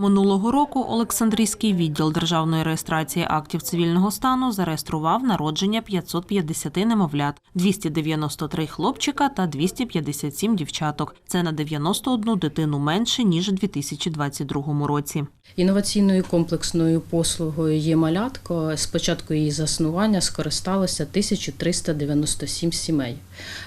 Минулого року Олександрійський відділ державної реєстрації актів цивільного стану зареєстрував народження 550 немовлят, 293 хлопчика та 257 дівчаток. Це на 91 дитину менше ніж у 2022 році. Інноваційною комплексною послугою є малятко. З початку її заснування скористалося 1397 сімей.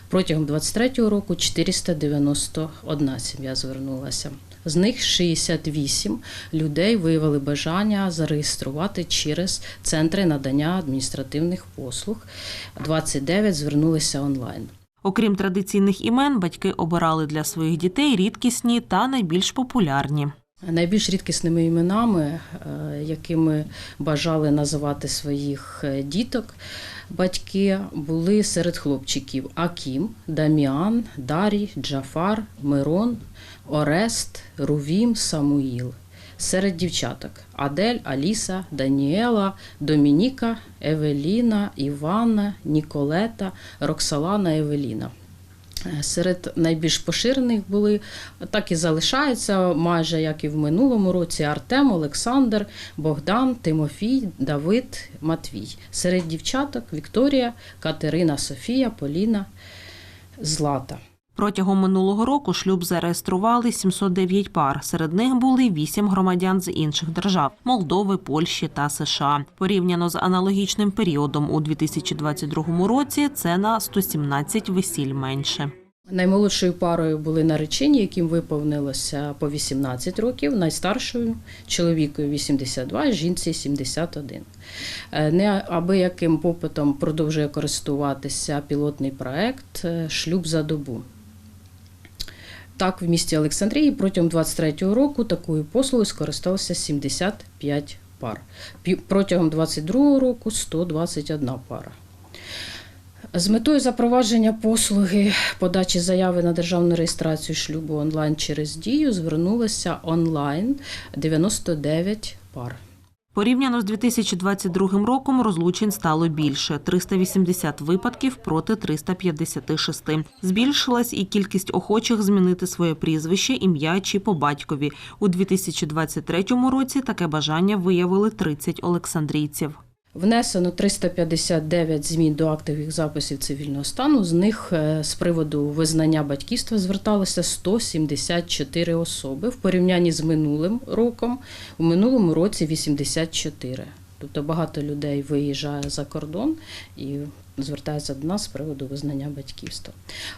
Протягом 2023 року 491 сім'я звернулася. З них 68 людей виявили бажання зареєструвати через центри надання адміністративних послуг. 29 звернулися онлайн. Окрім традиційних імен, батьки обирали для своїх дітей рідкісні та найбільш популярні. Найбільш рідкісними іменами, е, якими бажали називати своїх е, діток, батьки були серед хлопчиків Акім, Даміан, Дарій, Джафар, Мирон, Орест, Рувім, Самуїл. Серед дівчаток Адель, Аліса, Даніела, Домініка, Евеліна, Івана, Ніколета, Роксалана, Евеліна. Е, Серед найбільш поширених були, так і залишаються, майже як і в минулому році, Артем, Олександр, Богдан, Тимофій, Давид, Матвій. Серед дівчаток Вікторія, Катерина, Софія, Поліна, Злата. Протягом минулого року шлюб зареєстрували 709 пар. Серед них були 8 громадян з інших держав Молдови, Польщі та США. Порівняно з аналогічним періодом у 2022 році це на 117 весіль менше. Наймолодшою парою були наречені, яким виповнилося по 18 років, найстаршою чоловікові 82, жінці 71. Е, Неабияким попитом продовжує користуватися пілотний проект е, Шлюб за добу. Так, в місті Олександрії протягом 23-го року такою послугою скористалося 75 пар. Протягом 22-го року 121 пара. З метою запровадження послуги подачі заяви на державну реєстрацію шлюбу онлайн через дію звернулося онлайн 99 пар. Порівняно з 2022 роком розлучень стало більше 380 випадків проти 356. Збільшилась і кількість охочих змінити своє прізвище, ім'я чи по батькові. У 2023 році таке бажання виявили 30 олександрійців. Внесено 359 змін до актових записів цивільного стану. З них е, з приводу визнання батьківства зверталося 174 особи в порівнянні з минулим роком. У минулому році 84. Тобто багато людей виїжджає за кордон і звертається до нас з приводу визнання батьківства.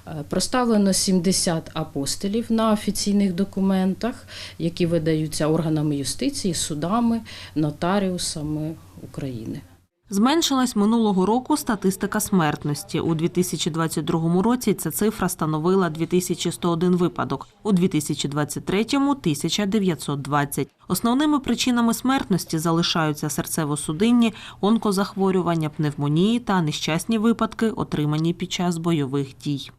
Е, Проставлено 70 апостолів на офіційних документах, які видаються органами юстиції, судами, нотаріусами України. Зменшилась минулого року статистика смертності. У 2022 році ця цифра становила 2101 випадок, у 2023 – 1920. Основними причинами смертності залишаються серцево-судинні, онкозахворювання, пневмонії та нещасні випадки, отримані під час бойових дій.